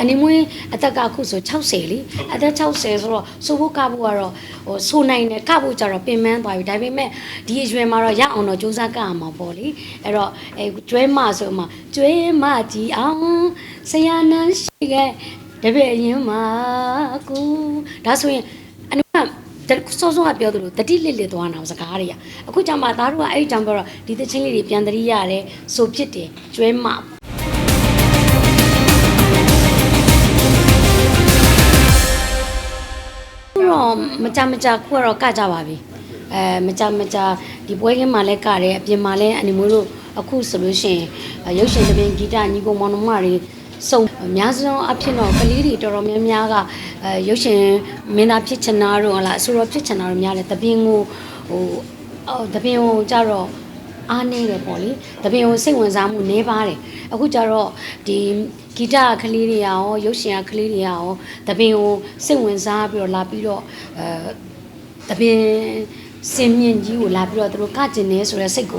အနီမွေးအသက်ကအခုဆို60လीအသက်60ဆိုတော့စိုးဖို့ကဖို့ကတော့ဟိုဆိုနိုင်တယ်ကဖို့ကြတော့ပင်ပန်းသွားပြီဒါပေမဲ့ဒီအရွယ်မှာတော့ရအောင်တော့စူးစမ်းကရမှာပေါ့လေအဲ့တော့အဲကျွဲမဆိုမှကျွဲမကြီးအောင်ဆရာနန်းရှိခဲ့တပည့်အရင်မှာကူဒါဆိုရင်အနုကစောစောကပြောသလိုတတိလစ်လစ်သွားတာစကားတွေကအခုကျမှသားတို့ကအဲ့ဒီကြောင့်ပြောတော့ဒီသချင်းလေးတွေပြန်တရိရတယ်ဆိုဖြစ်တယ်ကျွဲမခု တော့မကြမကြခုကတော့ကကြပါပြီအဲမကြမကြဒီပွဲခင်းမှာလည်းကတယ်အပြင်မှာလည်းအနီမိုးတို့အခုဆိုလို့ရှိရင်အဲရုပ်ရှင်တပင်ဂီတညီကိုမောင်နှမတွေစုံအများဆုံးအဖြစ်တော့ကလေးတွေတော်တော်များများကအဲရုပ်ရှင်မင်းသားဖြစ်ချင်တာတို့ဟလာအဆိုတော်ဖြစ်ချင်တာတို့များတယ်တပင်ကိုဟိုအော်တပင်ကိုကြတော့ အားနေတယ်ပေါ့လေတပင်ကိုစိတ်ဝင်စားမှုနည်းပါတယ်အခုကြတော့ဒီဂီတကလေးတွေရောရုပ်ရှင်ကလေးတွေရောတပင်ကိုစိတ်ဝင်စားပြီးတော့လာပြီးတော့အဲတပင်စင်မြင့်ကြီးကိုလာပြီးတော့သူတို့ကကျင်နေဆိုတဲ့စိတ်က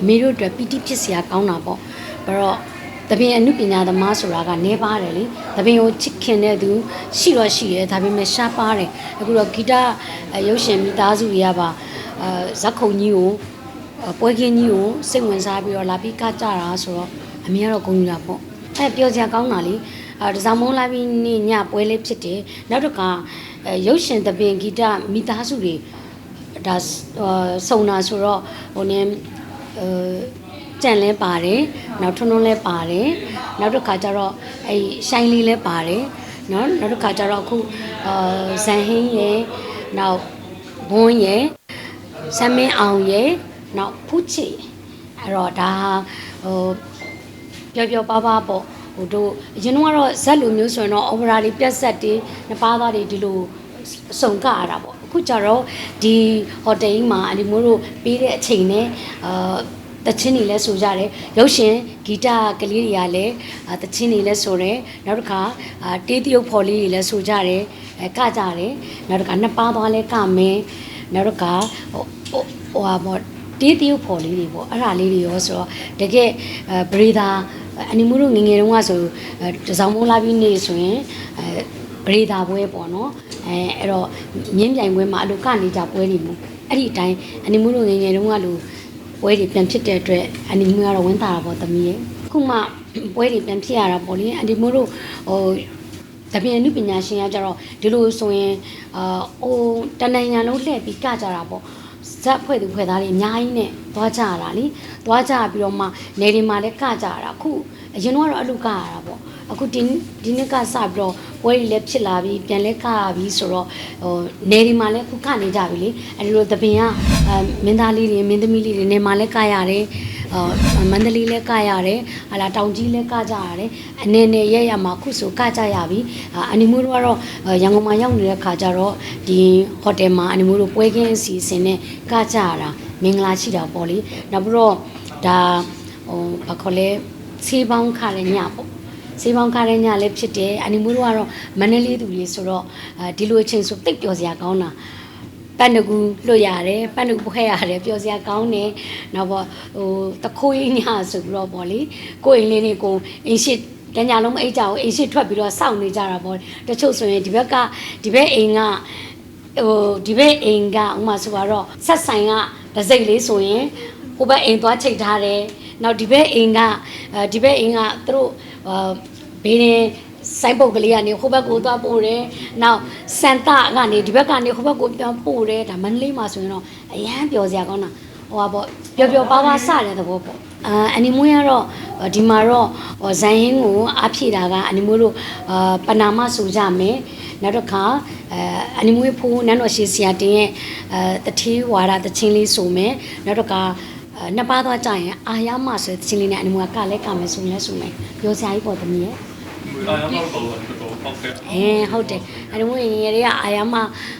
အမေတို့အတွက်ပီတိဖြစ်စရာကောင်းတာပေါ့ဘာတော့တပင်အမှုပညာသမားဆိုတာကနေပါတယ်လေတပင်ကိုချစ်ခင်တဲ့သူရှိတော့ရှိတယ်ဒါပေမဲ့ရှားပါတယ်အခုတော့ဂီတရုပ်ရှင်မိသားစုတွေကပါအဲဇက်ခုံကြီးကို ပွဲခင်းကြီးကိုစိတ်ဝင်စားပြီးတော့လာပြီးကကြတာဆိုတော့အမေကတော့ဂုဏ်ယူတာပေါ့အဲပြောစရာကောင်းတာလေအဲတစားမုံလာပြီးနေ့ညပွဲလေးဖြစ်တယ်နောက်တစ်ခါအဲရုပ်ရှင်သပင်ဂီတမိသားစုတွေဒါစုံတာဆိုတော့ဟိုနည်းအဲကြံလဲပါတယ်နောက်ထွန်းထွန်းလဲပါတယ်နောက်တစ်ခါကျတော့အဲရှိုင်းလေးလဲပါတယ်နော်နောက်တစ်ခါကျတော့အခုအာဇန်ဟင်းရဲ့နောက်ဘွန်းရဲ့ဆမ်းမင်းအောင်ရဲ့ နောက်ဖူးချစ်ရဲ့အဲ့တော့ဒါဟိုပျော်ပျော်ပါပါပေါ့ဟိုတို့အရင်ကတော့ဇက်လိုမျိုးဆိုရင်တော့အော်ပရာတွေပြက်ဆက်တွေနှစ်ပါးသားတွေဒီလိုစုံကရတာပေါ့အခုကျတော့ဒီဟိုတယ်ကြီးမှာအဒီမိုးတို့ပေးတဲ့အချိန်နဲ့အာတချင်းတွေလည်းဆိုကြတယ်ရုပ်ရှင်ဂီတကလေးတွေကလည်းအာတချင်းတွေလည်းဆိုတယ်နောက်တစ်ခါအာတေးတရုပ်ဖော်လေးတွေလည်းဆိုကြတယ်အဲကကြတယ်နောက်တစ်ခါနှစ်ပါးသွားလဲကမင်းနောက်တော့ကဟိုဟိုဟိုဟာပေါ့ တေးတရုပ်ဖော်လေးတွေပေါ့အဲ့ဒါလေးတွေရောဆိုတော့တကယ်အဲဘရီသာအနီမူတို့ငယ်ငယ်တုန်းကဆိုအဲတစောင်းမုံလာပြီးနေဆိုရင်အဲဘရီသာပွဲပေါ့နော်အဲအဲ့တော့ညင်းပြိုင်ပွဲမှာအလိုကနေကြပွဲနေမှုအဲ့ဒီအတိုင်းအနီမူတို့ငယ်ငယ်တုန်းကလိုပွဲတွေပြန်ဖြစ်တဲ့အတွက်အနီမူကတော့ဝင်တာတာပေါ့သမီးရဲ့ခုမှပွဲတွေပြန်ဖြစ်ရတာပေါ့လေအနီမူတို့ဟိုတပြန်နုပညာရှင်ကကြတော့ဒီလိုဆိုရင်အာဟိုတနင်္ဂနွေလုံးလှည့်ပြီးကကြတာပေါ့ ဇက်ဖွဲ့သူဖွဲ့သားတွေအများကြီးနဲ့သွားကြရတာလीသွားကြပြီးတော့မှနေဒီမှာလည်းကကြရတာအခုအရင်တော့အလူကရတာပေါ့အခုဒီဒီနှစ်ကစပြီးတော့ပွဲတွေလည်းဖြစ်လာပြီးပြန်လဲကရပြီးဆိုတော့ဟိုနေဒီမှာလည်းအခုကနေကြပြီလေအဲဒီလိုတပင်ကအဲမင်းသားလေးတွေမင်းသမီးလေးတွေနေမှာလည်းကရတယ်အာ မန္တလေးလည်းကရတယ်ဟာလာတောင်ကြီးလည်းကကြရတယ်အနေနဲ့ရရမှာခုဆိုကကြရပြီအာအနီမိုးတို့ကတော့ရန်ကုန်မှာရောက်နေတဲ့ခါကျတော့ဒီဟိုတယ်မှာအနီမိုးတို့ပွဲခင်းအစီအစဉ်နဲ့ကကြရတာမင်္ဂလာရှိတာပေါ့လေနောက်ပြီးတော့ဒါဟိုဘာခေါ်လဲဆေးပေါင်းခါတဲ့ညပေါ့စေးပေါင်းကားတဲ့ညလည်းဖြစ်တယ်အနီမိုးတို့ကတော့မန္တလေးသူလေးဆိုတော့အဲဒီလိုအချိန်ဆိုတိတ်ပျော်စရာကောင်းတာ ပန်းတကူလွတ်ရတယ်ပန်းတကူဖွဲ့ရတယ်ပျော်စရာကောင်းတယ်နောက်ပေါ့ဟိုတခိုးကြီးညဆိုပြီးတော့ပေါ့လေကိုယ်အိမ်လေးတွေကိုအိမ်ရှိတညာလုံးမအိတ်ကြဘူးအိမ်ရှိထွက်ပြီးတော့စောင့်နေကြတာပေါ့တချို့ဆိုရင်ဒီဘက်ကဒီဘက်အိမ်ကဟိုဒီဘက်အိမ်ကဥမာဆိုတော့ဆက်ဆိုင်ကဒစိတ်လေးဆိုရင်ဟိုဘက်အိမ်သွားချိန်ထားတယ်နောက်ဒီဘက်အိမ်ကအဲဒီဘက်အိမ်ကသူတို့အာဘေးရ င်ဆိုင်ပုတ်ကလေးကနေဟိုဘက်ကိုသွားပို့တယ်။နောက်စန်တာကနေဒီဘက်ကနေဟိုဘက်ကိုပြန်ပို့တယ်။ဒါမန္တလေးမှာဆိုရင်တော့အရန်ပျော်စရာကောင်းတာ။ဟိုပါပေါ့ပျော်ပျော်ပါးပါးစတဲ့သဘောပေါ့။အာအနီမွေးကတော့ဒီမှာတော့ဇန်ဟင်းကိုအားဖြည့်တာကအနီမွေးတို့အာပနာမဆိုကြမယ်။နောက်တစ်ခါအဲအနီမွေးဖိုးနန်းတော်ရှိဆရာတင်ရဲ့အဲတတိဝါဒတချင်းလေးဆိုမယ်။နောက်တစ်ခါအဲနှစ်ပါးသွားကြရင်အာရမဆိုတဲ့တချင်းလေးနဲ့အနီမွေးကကလည်းကမယ်ဆိုရင်လည်းဆိုမယ်။ပြောစရာကြီးပေါ့သမီးရဲ့။အာရမတော့တော့ ဟုတ်ကဲ့အဲဟုတ်တယ်အနီမွေးငယ်တွေကအာရမ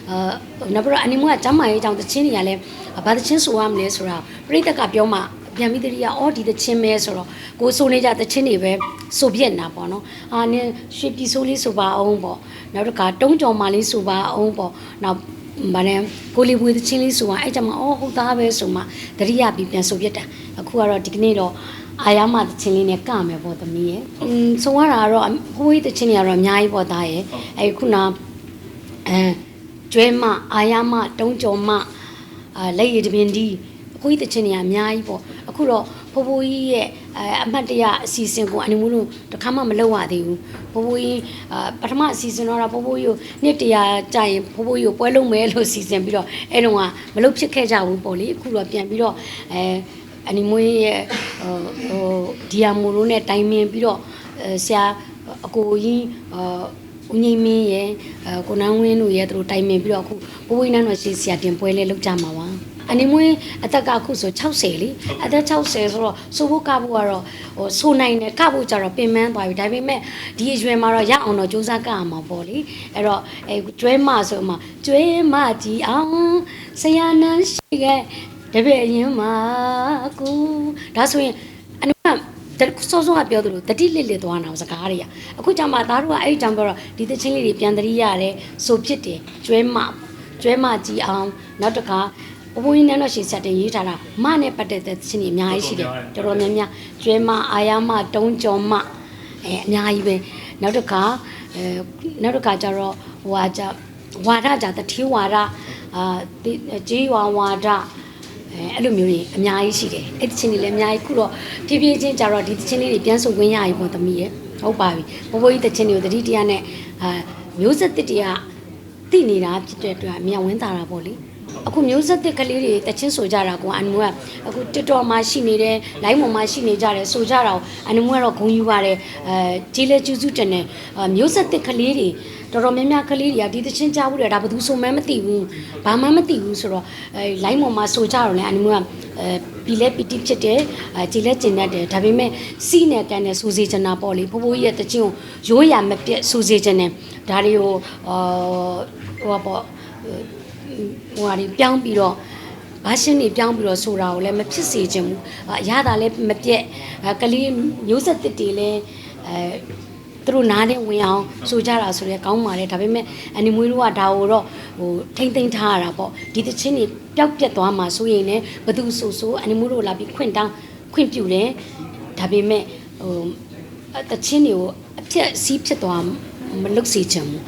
အာနောက်ပြီးတော့အနီမွေးကကျမ်းမာရေးကြောင့်တချင်းတွေကလည်းဘာတချင်းဆိုရမလဲဆိုတာပြိတ္တကပြောမှပြန်ပြီးတတိယအော်ဒီတချင်းပဲဆိုတော့ကိုဆိုနေကြတချင်းတွေပဲဆိုပြက်နာပေါ့နော်အာနင်းရွှေပြည်ဆိုးလေးဆိုပါအောင်ပေါ့နောက်တစ်ခါတုံးကြော်မာလေးဆိုပါအောင်ပေါ့နောက်ဗာနဲ့ကိုလီဝေးတချင်းလေးဆိုပါအဲ့ကြမှာအော်ဟုတ်သားပဲဆိုမှတတိယပြီးပြန်ဆိုပြက်တာအခုကတော့ဒီကနေ့တော့ အာရမတချင်းလေးနဲ့ကမယ်ပေါ့သမီးရဲ့อืมဆုံးရတာကတော့ဟိုးကြီးတချင်းတွေကတော့အများကြီးပေါ့သားရဲ့အဲခုနအဲကျွဲမအာရမတုံးကြော်မအာလက်ရည်တပင်ဒီအခုကြီးတချင်းတွေကအများကြီးပေါ့အခုတော့ဖိုးဖိုးကြီးရဲ့အဲအမှတ်တရအစီအစဉ်ကိုအနိမလို့တစ်ခါမှမလုပ်ရသေးဘူးဖိုးဖိုးကြီးအာပထမအစီအစဉ်တော့ဖိုးဖိုးကြီးကိုနှစ်တရာကြာရင်ဖိုးဖိုးကြီးကိုပွဲလုပ်မယ်လို့စီစဉ်ပြီးတော့အဲတော့ကမလုပ်ဖြစ်ခဲ့ကြဘူးပေါ့လေအခုတော့ပြန်ပြီးတော့အဲ အနီမွေးရဲ့ဟိုဟိုဒီယာမိုရိုနဲ့တိုင်ပင်ပြီးတော့အဲဆရာအကိုကြီးအာဦးငိမ့်မင်းရဲ့အဲကိုနန်းဝင်းတို့ရဲ့သူတို့တိုင်ပင်ပြီးတော့အခုဘိုးဝင်းနန်းတော်ရှိဆရာတင်ပွဲလေးလုပ်ကြမှာပါအနီမွေးအသက်ကအခုဆို60လေအသက်60ဆိုတော့စိုးဖို့ကဖို့ကတော့ဟိုဆိုနိုင်တယ်ကဖို့ကြတော့ပင်ပန်းသွားပြီဒါပေမဲ့ဒီအရွယ်မှာတော့ရအောင်တော့စူးစမ်းကရမှာပေါ့လေအဲ့တော့အဲကျွဲမဆိုမှကျွဲမကြီးအောင်ဆရာနန်းရှိခဲ့ တပည့်အရင်မှာကူဒါဆိုရင်အနုကစောစောကပြောသလိုတတိလစ်လစ်သွားတာစကားတွေကအခုကြောင့်မှသားတို့ကအဲ့ဒီကြောင့်ပြောတော့ဒီသချင်းလေးတွေပြန်တရိရတယ်ဆိုဖြစ်တယ်ကျွဲမကျွဲမကြည်အောင်နောက်တစ်ခါဘဘိုးကြီးနန်းတော်ရှင်ဆက်တဲ့ရေးထားတာမနဲ့ပတ်သက်တဲ့သချင်းတွေအများကြီးရှိတယ်တော်တော်များများကျွဲမအာရမတုံးကြော်မအဲအများကြီးပဲနောက်တစ်ခါအဲနောက်တစ်ခါကျတော့ဟိုဟာကြဝါဒကြတတိဝါဒအာကြေးဝါဝါဒ အဲအဲ့လိုမျိုးတွေအများကြီးရှိတယ်အဲ့ဒီချင်းတွေလည်းအများကြီးခုတော့ဖြည်းဖြည်းချင်းကြတော့ဒီချင်းလေးတွေပြန်ဆုပ်ဝင်ရပြီပေါ့သမီးရဲ့ဟုတ်ပါပြီဘဘိုးကြီးတချင်းတွေကိုတတိတရားနဲ့အာမျိုးဆက်တစ်တရားသိနေတာဖြစ်တဲ့အတွက်အမြန်ဝင်းတာတာပေါ့လေ အခုမျိုးဆက်တစ်ကလေးတွေတချင်းဆိုကြတာကအန်မူကအခု TikTok မှာရှိနေတယ် line ပေါ်မှာရှိနေကြတယ်ဆိုကြတာကိုအန်မူကတော့ဂုံယူပါတယ်အဲကြီးလဲကျူးစုတင်တယ်အာမျိုးဆက်တစ်ကလေးတွေတော်တော်များများကလေးတွေကဒီတချင်းကြားဘူးတယ်ဒါဘယ်သူဆိုမှန်းမသိဘူးဘာမှမသိဘူးဆိုတော့အဲ line ပေါ်မှာဆိုကြတော့လေအန်မူကအဲပီလဲပီတိဖြစ်တယ်အဲကြည်လဲကျင်တတ်တယ်ဒါပေမဲ့စီးနဲ့ကန်နဲ့ဆိုစေချင်တာပေါ့လေဖိုးဖိုးကြီးရဲ့တချင်းကိုရိုးရမပြတ်ဆိုစေချင်တယ်ဒါတွေကိုအာဟိုပါပေါ့ ဟိုဟာတွေပြောင်းပြီးတော့ဘာရှင်းတွေပြောင်းပြီးတော့ဆိုတာကိုလည်းမဖြစ်စေချင်ဘူးအရသာလည်းမပြက်အဲကလေးမျိုးဆက်တစ်တွေလည်းအဲသူတို့နားနဲ့ဝင်အောင်ဆိုကြတာဆိုရဲကောင်းပါလေဒါပေမဲ့အနီမွေးတို့ကဒါကိုတော့ဟိုထိမ့်သိမ့်ထားရတာပေါ့ဒီတချင်းတွေပျောက်ပြက်သွားမှာဆိုရင်လည်းဘသူဆိုဆိုအနီမွေးတို့လာပြီးခွင့်တောင်းခွင့်ပြုတယ်ဒါပေမဲ့ဟိုတချင်းတွေကိုအပြက်စီးဖြစ်သွား မလုပ်စေချင်ဘူး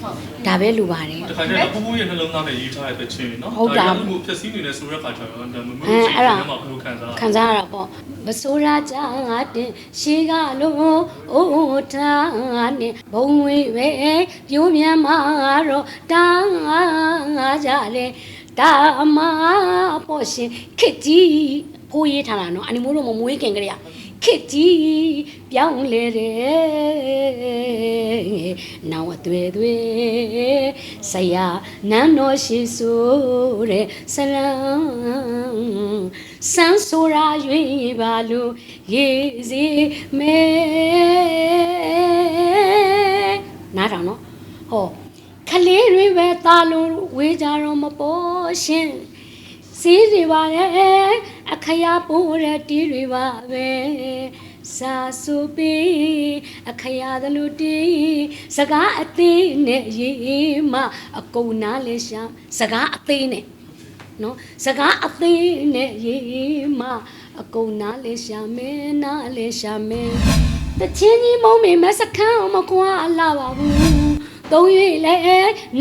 ဒါပဲလိုပါတယ်တခါကျတော့ပူပူရဲ့နှလုံးသားနဲ့ရေးထားတဲ့တချင်းနော်ဟုတ်တာဒါမှုဖြည့်ဆည်းနေတဲ့ဆိုတဲ့ခါကျတော့ဒါမမှုအဲချင်းအဲ့ဒါနဲ့မှဘယ်လိုခံစားခံစားရတာပေါ့မစိုးရကြငါတင်ရှေးကလို့အိုးထားနဲ့ဘုံဝေးပဲပြိုးမြန်မှာတော့တာငါကြလေတာမပေါ့ရှင်ခစ်ကြီးဖိုးရေးထားတာနော်အနိမိုးတို့မမွေးခင်ကလေးက ခစ်ကြီးပြောင်းလေတယ်နောက်အသွေးသွေးဆရာနန်းတော်ရှိဆိုတဲ့ဆလံစမ်းဆိုရာရွေပါလို့ရေးစီမဲနားထောင်နော်ဟောခလေးတွေပဲတာလို့ဝေးကြတော့မပေါ်ရှင်စီးစီပါလေအ ခရာပိုးတဲ့တီးတွေပါပဲစာဆူပီအခရာသလူတီစကားအသေးနဲ့ရေးမအကုန်နားလဲရှာစကားအသေးနဲ့နော်စကားအသေးနဲ့ရေးမအကုန်နားလဲရှာမဲနားလဲရှာမဲတချင်းကြီးမုံမေမစခန်းမကွာလာပါဘူးသုံး၍လဲ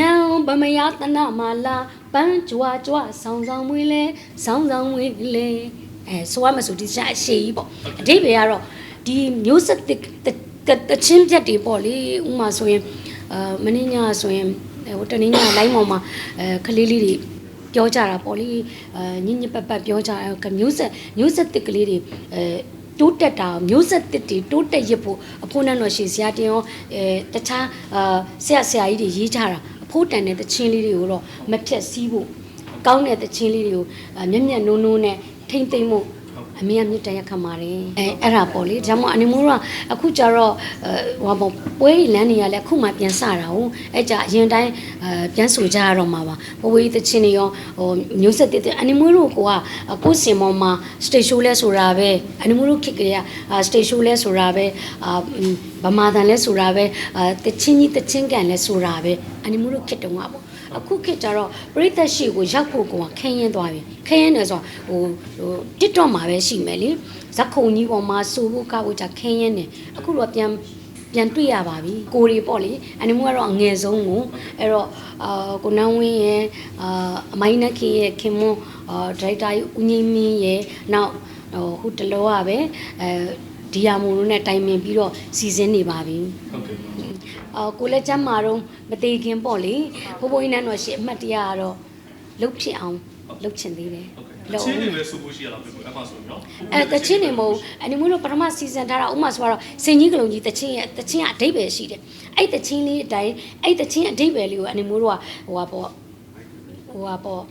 နံဗမယတနာမလာပန်းကြွားကြွားဆောင်းဆောင်းမွေးလဲဆောင်းဆောင်းမွေးလဲ အဲဆိုရမဆိုဒီစားအရှိကြီးပေါ့အတိတ်ပဲကတော့ဒီမျိုးဆက်တစ်တချင်းပြတ်တွေပေါ့လေဥမာဆိုရင်အာမင်းညာဆိုရင်ဟိုတနင်္ညာလိုင်းပေါ်မှာအဲခလေးလေးတွေပြောကြတာပေါ့လေအဲညညပပပြောကြအဲမျိုးဆက်မျိုးဆက်တစ်ကလေးတွေအဲတိုးတက်တာမျိုးဆက်တစ်တွေတိုးတက်ရဖို့အဖိုးနန်းတော်ရှင်ဆရာတင်ရောအဲတခြားအာဆရာဆရာကြီးတွေရေးကြတာအဖိုးတန်တဲ့တချင်းလေးတွေကိုတော့မဖြတ်စည်းဖို့ကောင်းတဲ့တချင်းလေးတွေကိုမျက်မျက်နိုးနိုးနဲ့ ထိမ့်သိမ့်မှုအမေကမြတ်တရခမှာတယ်အဲအဲ့ဒါပေါ့လေဒါမှမဟုတ်အနီမိုးကအခုကျတော့ဟိုဘောပွဲရီလမ်းတွေကလည်းအခုမှပြန်စတာဟုတ်အဲ့ကြအရင်တိုင်းအဲပြန်ဆိုကြရတော့မှာပါဘဝကြီးတချင်းတွေရောဟိုမျိုးဆက်တဲ့အနီမိုးတို့ကကိုယ်စင်ပေါ်မှာ stage show လဲဆိုတာပဲအနီမိုးတို့ခစ်ကြရ stage show လဲဆိုတာပဲအာဗမာတန်လဲဆိုတာပဲအာတချင်းကြီးတချင်းကန်လဲဆိုတာပဲအနီမိုးတို့ခစ်တုံးကပေါ့ အခုခေတ်ကျတော့ပရိသတ်ရှိကိုရောက်ဖို့ကိုခင်းရင်သွားပြီခင်းရင်တယ်ဆိုဟိုဟို TikTok မှာပဲရှိမယ်လေဇက်ခုံကြီးပေါ်မှာစိုးဖို့ကောက်ဖို့じゃခင်းရင်းနေအခုတော့ပြန်ပြန်တွေ့ရပါပြီကိုရီပေါ့လေအန်နီမူကတော့အငယ်ဆုံးကိုအဲ့တော့အာကိုနန်းဝင်းရဲ့အာအမိုင်းနက်ခေရဲ့ခင်မွန်းအာဒါရိုက်တာကြီးဦးငိမ့်မင်းရဲ့နောက်ဟိုဟိုတလောကပဲအဲဒီယာမိုတို့နဲ့တိုင်ပင်ပြီးတော့စီစဉ်နေပါပြီဟုတ်ကဲ့ပါ အော်ကိုလည်းကျမ်းမာတော့မသေးခင်ပေါ့လေဘိုးဘိုးကြီးနဲ့တော့ရှေ့အမှတ်တရကတော့လှုပ်ဖြစ်အောင်လှုပ်ချင်သေးတယ်ဟုတ်ကဲ့ချင်းနေပဲစူဖို့ရှိရလားပြအဲ့မှာဆိုရင်နော်အဲတချင်းနေမဟုတ်အနီမွေးလို့ပထမစီဇန်ထားတာဥမာဆိုတော့စင်ကြီးကလုံးကြီးတချင်းရဲ့တချင်းကအဓိပ္ပာယ်ရှိတယ်အဲ့တချင်းလေးအတိုင်းအဲ့တချင်းအဓိပ္ပာယ်လေးကိုအနီမွေးတို့ကဟိုပါပေါ့ဟိုပါပေါ့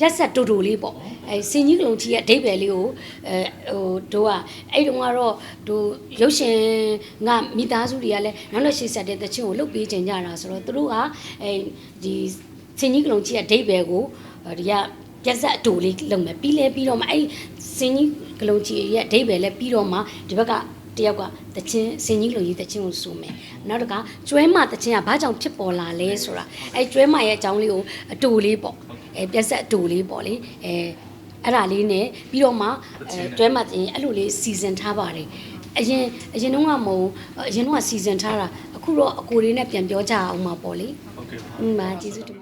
တက်ဆက်တူတူလေးပေါ့အဲစင်ကြီးကလုံးကြီးရဲ့အဓိပ္ပာယ်လေးကိုအဲဟိုတို့ကအဲ့တုန်းကတော့တို့ရုပ်ရှင်ကမိသားစုတွေကလည်းနောက်လက်ရှိဆက်တဲ့တချင်းကိုလှုပ်ပေးကြကြတာဆိုတော့သူတို့ကအဲဒီစင်ကြီးကလုံးကြီးရဲ့အဓိပ္ပာယ်ကိုဒီကပြက်ဆက်အတူလေးလုပ်မယ်ပြီးလဲပြီးတော့မှအဲ့စင်ကြီးကလုံးကြီးရဲ့အဓိပ္ပာယ်လဲပြီးတော့မှဒီဘက်ကတယောက်ကတချင်းစင်ကြီးကလုံးကြီးတချင်းကိုဆိုမယ်နောက်တစ်ခါကျွဲမတချင်းကဘာကြောင့်ဖြစ်ပေါ်လာလဲဆိုတာအဲ့ကျွဲမရဲ့အကြောင်းလေးကိုအတူလေးပေါ့ အဲပြက်ဆက်အတူလေးပေါ့လေအဲအဲ့ဒါလေးနဲ့ပြီးတော့မှအဲကျွဲမတင်အဲ့လိုလေးစီစဉ်ထားပါတယ်အရင်အရင်တော့ကမဟုတ်အရင်တော့ကစီစဉ်ထားတာအခုတော့အကိုလေးနဲ့ပြန်ပြောကြအောင်ပါပေါ့လေဟုတ်ကဲ့ပါอืมပါကျေးဇူးတင်ပါတယ်